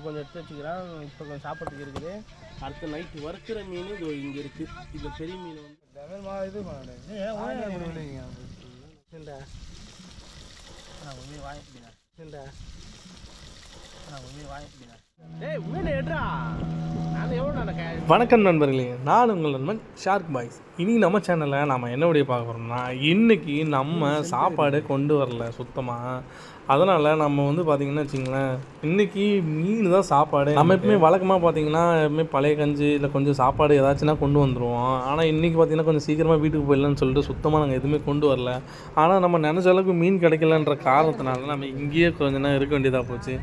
சாப்பாட்டுக்கு கொஞ்சம் எடுத்து வச்சுக்கிறேன். இப்போ கொஞ்சம் சாப்பாட்டுக்கு இருக்குது. அடுத்து நைட்டு வறுக்கிற மீன் இது இங்கே இருக்குது இந்த பெரிய மீன் வந்து இது வாங்கிக்கிறேன் ஏண்டா நான் ஒரு மீன் வாங்கிக்கிறேன் டேய் மீன் எடுறா. வணக்கம் நண்பர்களே நான் உங்கள் நண்பன் ஷார்க் பாய்ஸ் இனி நம்ம சேனலில் நம்ம என்ன பார்க்க போகிறோம்னா இன்றைக்கி நம்ம சாப்பாடு கொண்டு வரல சுத்தமாக அதனால் நம்ம வந்து பார்த்திங்கன்னா வச்சிங்களேன் இன்றைக்கி மீன் தான் சாப்பாடு. நம்ம எப்பவுமே வழக்கமாக பார்த்தீங்கன்னா எப்பவுமே பழைய கஞ்சி இல்லை கொஞ்சம் சாப்பாடு ஏதாச்சும்னா கொண்டு வந்துடுவோம் ஆனால் இன்றைக்கி பார்த்திங்கன்னா கொஞ்சம் சீக்கிரமாக வீட்டுக்கு போயிடலான்னு சொல்லிட்டு சுத்தமாக நாங்கள் எதுவுமே கொண்டு வரல. ஆனால் நம்ம நினச்ச அளவுக்கு மீன் கிடைக்கலன்ற காரணத்தினால நம்ம இங்கேயே கொஞ்ச நேரம் இருக்க வேண்டியதாக போச்சு.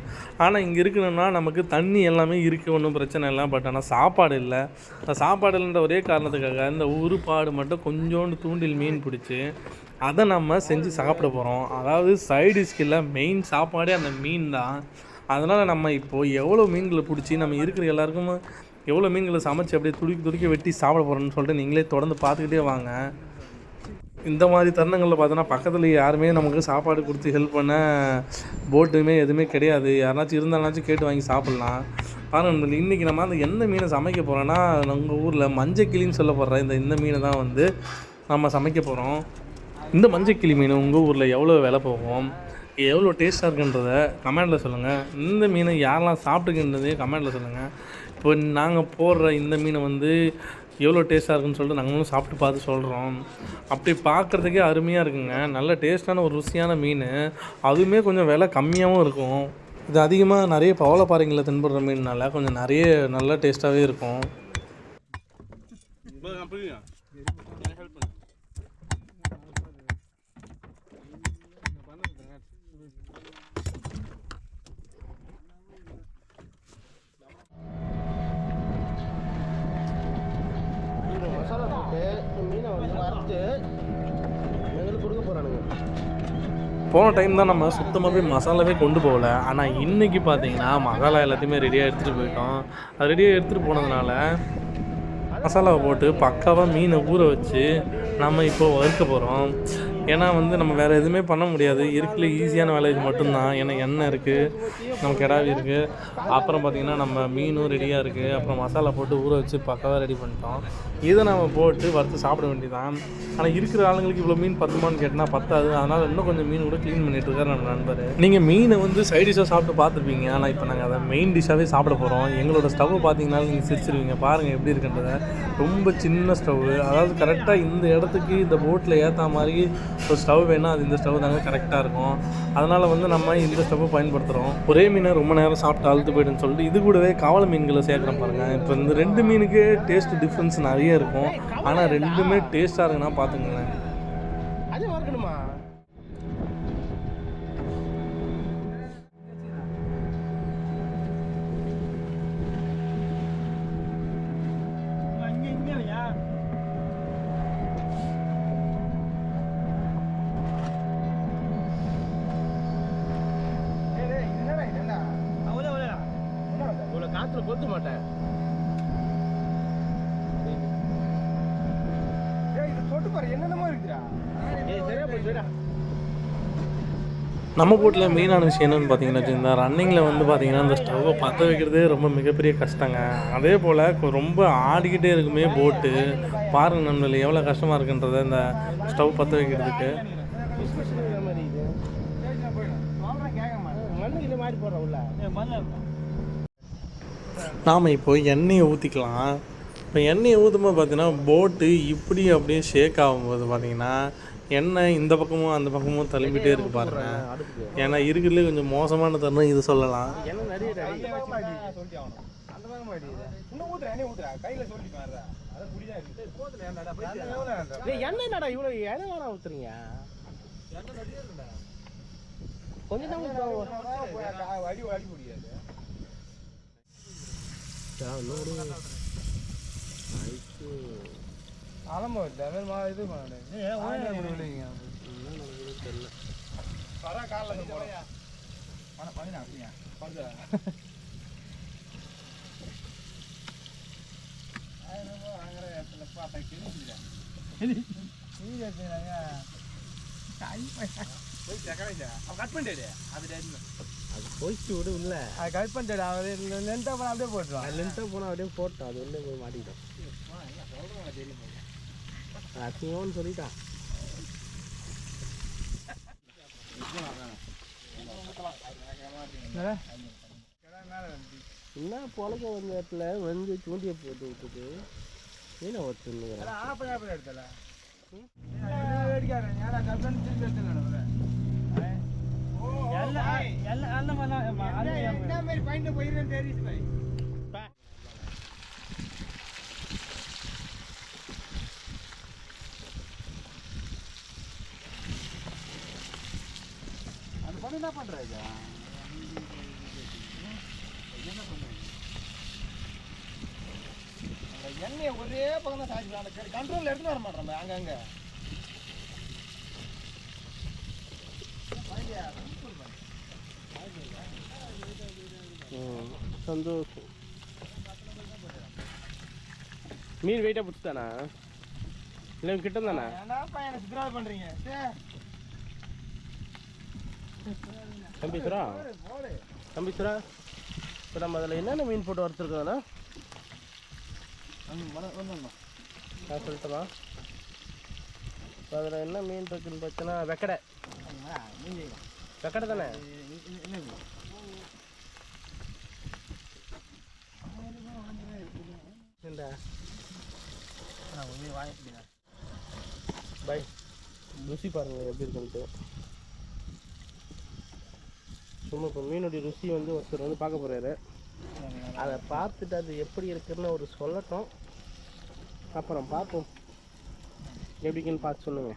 ஆனால் இங்கே இருக்கணும்னா நமக்கு தண்ணி எல்லாமே இருக்குது ஒன்றும் பிரச்சனை இல்லை. பட் ஆனால் சாப்பாடு இல்லை. அந்த சாப்பாடு இல்லைன்ற ஒரே காரணத்துக்காக இந்த உருப்பாடு மட்டும் கொஞ்சோண்டு தூண்டில் மீன் பிடிச்சி அதை நம்ம செஞ்சு சாப்பிட போகிறோம் அதாவது சைடு இல்லை மெயின் சாப்பாடே அந்த மீன் தான். அதனால் நம்ம இப்போது எவ்வளோ மீன்களை பிடிச்சி நம்ம இருக்கிற எல்லாருக்கும் எவ்வளோ மீன்களை சமைச்சு அப்படியே துடிக்க துடிக்க வெட்டி சாப்பிட போகிறோம்னு சொல்லிட்டு நீங்களே தொடர்ந்து பார்த்துக்கிட்டே வாங்க. இந்த மாதிரி தருணங்களில் பார்த்தோன்னா பக்கத்தில் யாருமே நமக்கு சாப்பாடு கொடுத்து ஹெல்ப் பண்ண போட்டுமே எதுவுமே கிடையாது. யாருனாச்சும் இருந்தாலும் கேட்டு வாங்கி சாப்பிட்லாம். பாருங்கள் இன்றைக்கி நம்ம அந்த எந்த மீனை சமைக்க போகிறோன்னா உங்கள் ஊரில் மஞ்சக்கிளின்னு சொல்லப்படுற இந்த இந்த மீனை தான் வந்து நம்ம சமைக்க போகிறோம் இந்த மஞ்சக்கிளி மீன் உங்கள் ஊரில் எவ்வளோ விலை போகும்? எவ்வளோ டேஸ்ட்டாக இருக்குன்றத கமெண்டில் சொல்லுங்கள் இந்த மீனை யாரெல்லாம் சாப்பிட்டுக்கின்றதே கமெண்டில் சொல்லுங்கள் இப்போ நாங்கள் போடுற இந்த மீனை வந்து எவ்வளோ டேஸ்ட்டாக இருக்குன்னு சொல்லிட்டு நாங்களும் சாப்பிட்டு பார்த்து சொல்கிறோம் அப்படி பார்க்குறதுக்கே அருமையாக இருக்குங்க. நல்ல டேஸ்ட்டான ஒரு ருசியான மீன். அதுவுமே கொஞ்சம் விலை கம்மியாகவும் இருக்கும். இது அதிகமாக நிறைய பவளப்பாறைங்களை தென்படுற மீன்னால கொஞ்சம் நிறைய நல்ல டேஸ்ட்டாகவே இருக்கும். மசாலா போட்டு மீனை வந்து வறுத்து போன டைம் தான் நம்ம சுத்தமாகவே மசாலாவே கொண்டு போகல. ஆனால் இன்றைக்கி பார்த்தீங்கன்னா மசாலா எல்லாத்தையுமே ரெடியாக எடுத்துகிட்டு போயிட்டோம். அது ரெடியாக எடுத்துகிட்டு போனதுனால மசாலாவை போட்டு பக்காவாக மீனை ஊற வச்சு நம்ம இப்போ வறுக்க போகிறோம் ஏன்னா வந்து நம்ம வேறு எதுவுமே பண்ண முடியாது. இருக்கிற ஈஸியான வேலை இது மட்டும்தான். ஏன்னா எண்ணெய் இருக்குது நமக்கு கிடாவி இருக்குது அப்புறம் பார்த்திங்கன்னா நம்ம மீனும் ரெடியாக இருக்குது அப்புறம் மசாலா போட்டு ஊற வச்சு பக்காவாக ரெடி பண்ணிட்டோம். இதை நம்ம போட்டு வறுத்து சாப்பிட வேண்டியதான் ஆனால் இருக்கிற ஆளுங்களுக்கு இவ்வளோ மீன் பத்துமான்னு கேட்டால் பத்தாது. அதனால் இன்னும் கொஞ்சம் மீன் கூட க்ளீன் பண்ணிட்டு இருக்காரு நம்ம நண்பர். நீங்கள் மீனை வந்து சைட் டிஷ்ஷாக சாப்பிட்டு பார்த்துருப்பீங்க. ஆனால் இப்போ நாங்கள் அதை மெயின் டிஷ்ஷாகவே சாப்பிட போகிறோம் எங்களோட ஸ்டவ் பார்த்தீங்கன்னா நீங்கள் சிரிச்சிருவீங்க. பாருங்கள் எப்படி இருக்குன்றத. ரொம்ப சின்ன ஸ்டவ். அதாவது கரெக்டாக இந்த இடத்துக்கு இந்த போட்டில் ஏற்ற மாதிரி ஒரு ஸ்டவ் வேணால் அது இந்த ஸ்டவ் தாங்க கரெக்டாக இருக்கும். அதனால் வந்து நம்ம இந்த ஸ்டவ்வை பயன்படுத்துகிறோம் ஒரே மீனை ரொம்ப நேரம் சாப்பிட்டு அழுத்து போய்டுன்னு சொல்லிட்டு இது கூடவே காவல மீன்களை சேர்க்குறோம் பாருங்கள் இப்போ இந்த ரெண்டு மீனுக்கு டேஸ்ட் டிஃப்ரென்ஸ் நிறைய இருக்கும். ஆனால் ரெண்டுமே டேஸ்ட்டாக இருக்குன்னா பார்த்துங்களேன் நம்ம போட்டில் மெயினான விஷயம் என்னென்னு பார்த்தீங்கன்னா இந்த ரன்னிங்கில் வந்து பார்த்தீங்கன்னா இந்த ஸ்டவ்வை பற்ற வைக்கிறதே ரொம்ப மிகப்பெரிய கஷ்டங்க. அதே போல் ரொம்ப ஆடிக்கிட்டே இருக்குமே போட்டு பாருங்க நம்மள எவ்வளோ கஷ்டமாக இருக்குன்றத இந்த ஸ்டவ் பற்ற வைக்கிறதுக்கு. நாம் இப்போ எண்ணெயை ஊற்றிக்கலாம் இப்போ எண்ணெயை ஊற்றும்போது பார்த்தீங்கன்னா போட்டு இப்படி அப்படியே ஷேக் ஆகும்போது பார்த்தீங்கன்னா எண்ணெய் இந்த பக்கமும் அந்த பக்கமும் தழும்பிட்டே இருக்கு பாருங்க. ஏன்னா இருக்கிறதுலே கொஞ்சம் மோசமான தருணம் இது சொல்லலாம். என்ன கொஞ்சம் கட் பண்ணிட்டு அது அது கட் பண்ணிட்டு அவர் லென்த்தாக போனால் அப்படியே போட்டுருவான். அது லென்த்தாக போனால் அப்படியே போட்டோம் அது உள்ளே போய் மாட்டிக்கிட்டோம் அசிங்கம்னு சொல்லிட்டான் என்ன பொழக்க வந்த இடத்துல வந்து தூண்டியை போட்டு விட்டுட்டு மீனை ஒத்துனுங்கிறேன் ஆப்பா ஆப்பா எடுத்தல வேடிக்காரன் ஏன்னா பண்ணி திருப்பி எடுத்துக்கலாம் எல்லாம் எல்லாம் அந்த மாதிரி என்ன மாதிரி பாயிண்ட் போயிருந்தேன் தெரியுது பாய். அந்த பண்ணி என்ன பண்ற ஐயா அந்த எண்ணெயை ஒரே பக்கம் தான் சாய்ச்சி அந்த கண்ட்ரோல் எடுத்துட்டு வர மாட்டோம் அங்கங்க சந்தோஷம். மீன் வெயிட்டாக பிடிச்சானா இல்லை கிட்ட தானே பையனை சித்திராவது பண்றீங்க? சே, தம்பி சுரா போடு, போடு தம்பி சுரா இப்போ நம்ம அதில் என்னென்ன மீன் போட்டு வறுத்துருக்கோம்னா? நான் சொல்லட்டுமா? இப்போ அதில் என்ன மீன் இருக்குன்னு பார்த்தீங்கன்னா வெக்கடை. வெக்கடை தானே? இந்த. பை. ருசி பாருங்க எப்படி இருக்குன்ட்டு. சும்மா இப்போ மீனுடைய ருசி வந்து ஒருத்தர் வந்து பார்க்க போகிறாரு அதை பார்த்துட்டு அது எப்படி இருக்குன்னு ஒரு சொல்லட்டும். அப்புறம் பார்ப்போம். எப்படிக்குன்னு பார்த்து சொல்லுங்க.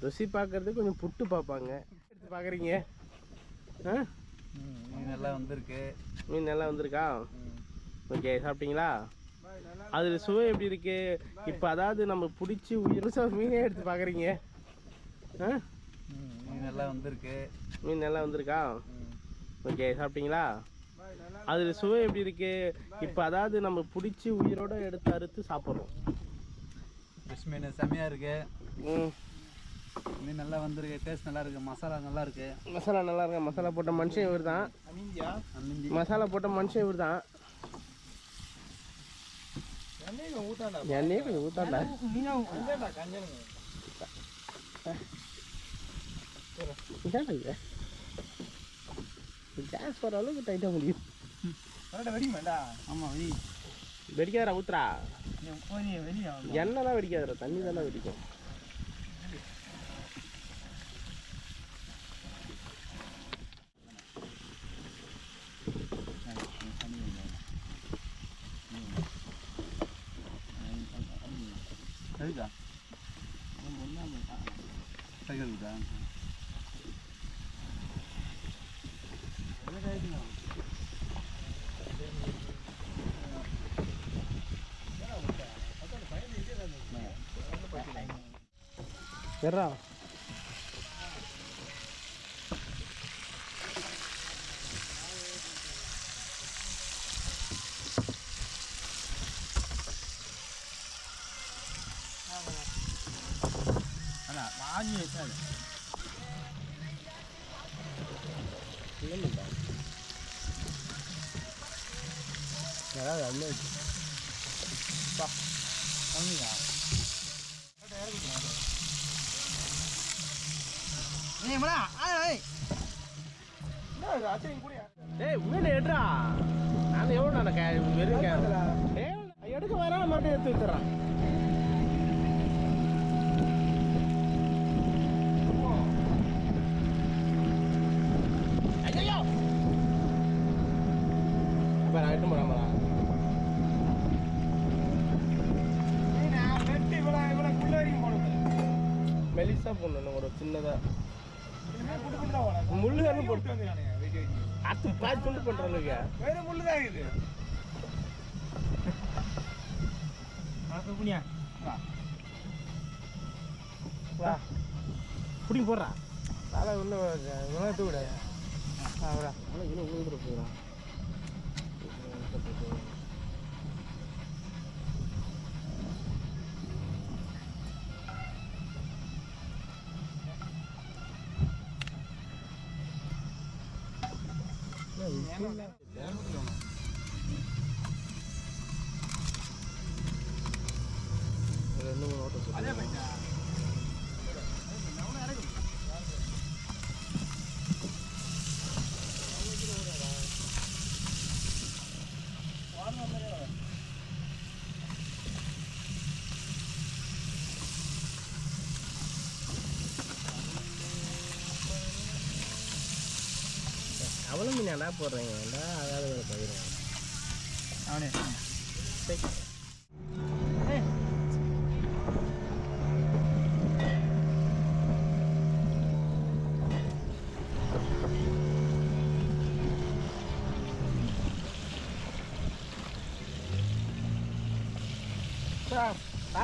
ருசி பார்க்கறது கொஞ்சம் புட்டு பார்ப்பாங்க. எடுத்து பார்க்குறீங்க? ஆ? மீன் நல்லா வந்திருக்கு. மீன் நல்லா வந்திருக்கா? ஓகே சாப்பிட்டீங்களா? அதில் சுவை எப்படி இருக்கு? இப்போ அதாவது நம்ம பிடிச்சி உயிர் மீனே எடுத்து பார்க்குறீங்க ஆ? மீன் நல்லா வந்திருக்கு. மீன் நல்லா வந்திருக்கா? ஓகே சாப்பிட்டீங்களா? அதில் சுவை எப்படி இருக்கு? இப்போ அதாவது நம்ம பிடிச்சி உயிரோட எடுத்து அறுத்து சாப்பிட்றோம். ஃபிஷ் மீன் செம்மையாக இருக்கு. ம். மீன் நல்லா வந்திருக்கு. டேஸ்ட் நல்லா இருக்கு. மசாலா நல்லா இருக்கு. மசாலா நல்லா இருக்கா? மசாலா போட்ட மனுஷன் இவர் தான் மசாலா போட்ட மனுஷன் இவர் தான் எண்ணெயே கொஞ்சம் ஊத்தாண்டா இதாண்டா இது கேஸ் வர அளவுக்கு டைட்டாக முடியும் ஆமாம் வெடி வெடிக்காதரா ஊத்துறா வெடி எண்ணெய்லாம் வெடிக்காதுடா தண்ணி தானே வெடிக்கும் சரிதா சரிதா எர்ரா அண்ணா வாங்கி வச்சாது யாராவது அண்ணன் வச்சு வாங்கியா டேய் மீன் எடுறா நான் எவ்வளோ நான் வெறும் எடுக்க வரான மட்டும் எடுத்து வித்துறான் ஐயோ அப்போ நான் எட்டு போடணும் ஒரு சின்னதாக முள்ளு தானே போட்டு அத்து பாதி துண்டு பண்ணுற அளவுக்கு வேற முள்ளுதான் இது புனியா வா பிடி போடுறா தலை உள்ள உணர்த்து விட அவரா இன்னும் விழுந்துட போகிறான் அவ்வளோ மீனாடா போடுறீங்க. ஏன்டா அதாவது வேலை பகிரும் அவனே. சரி.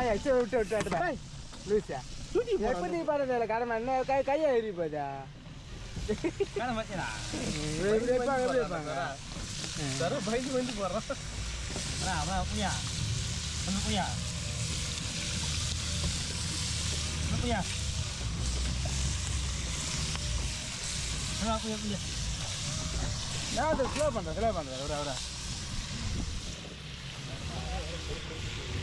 விட்டு விட்டு விட்டு லூசா. தூக்கி எப்ப நீ பண்ணதில்ல கடமை என்ன கை கையை ஏறி போதா எப்படி எப்படி பயந்து வந்து போடுறான் punya. Kamu punya. Kamu punya. Kamu punya punya. நான் அதை ஸ்லோ பண்ணுறேன் ஸ்லோ பண்ணுறேன் விட விட என்ன வேலை எடுத்து போகிறேன் என்ன என்ன என்ன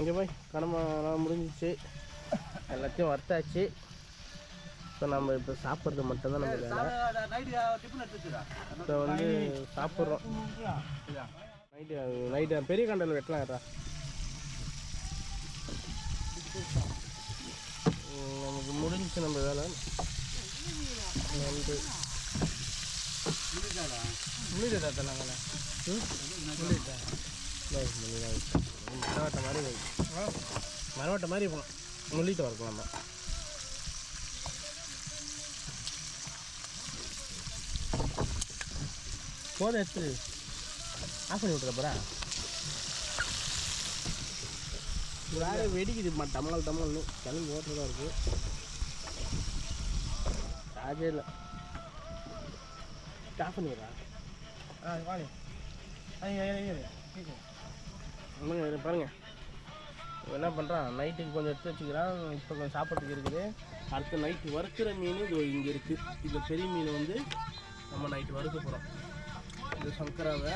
இங்கே போய் கடமைலாம் முடிஞ்சிச்சு. எல்லாத்தையும் வறுத்தாச்சு. இப்போ நம்ம இப்போ சாப்பிட்றது மட்டும்தான் நம்ம வேலை. இப்போ வந்து சாப்பிட்றோம். நைட்டு நைட்டு பெரிய கண்டல் வெட்டலாம் ஏட்டா நமக்கு முடிஞ்சிச்சு நம்ம வேலை. நன்றி. முடியுதா மாதிரி வை. மாதிரி போகணும் முள்ளிட்டு வரக்கலாம் நம்ம போதும் எடுத்து ஆஃப் பண்ணி விட்டுற போகிறா வேற வெடிக்குது மா தமிழ் டமால்னு கிளம்பி ஓட்டுறதா இருக்குது ராஜே இல்லை ஆஃப் பண்ணிடுறா ஆ வாங்க. ஐயா ஐயா ஐயா ஒன்றுங்க இரு பாருங்க. இவன் என்ன பண்ணுறான் நைட்டுக்கு கொஞ்சம் எடுத்து வச்சுக்கிறான். இப்போ கொஞ்சம் சாப்பிட்றதுக்கு இருக்குது. அடுத்து நைட்டு வறுக்கிற மீன் இது இங்கே இருக்குது இந்த பெரிய மீன் வந்து நம்ம நைட்டு வறுக்க போகிறோம் இது சங்கராவை.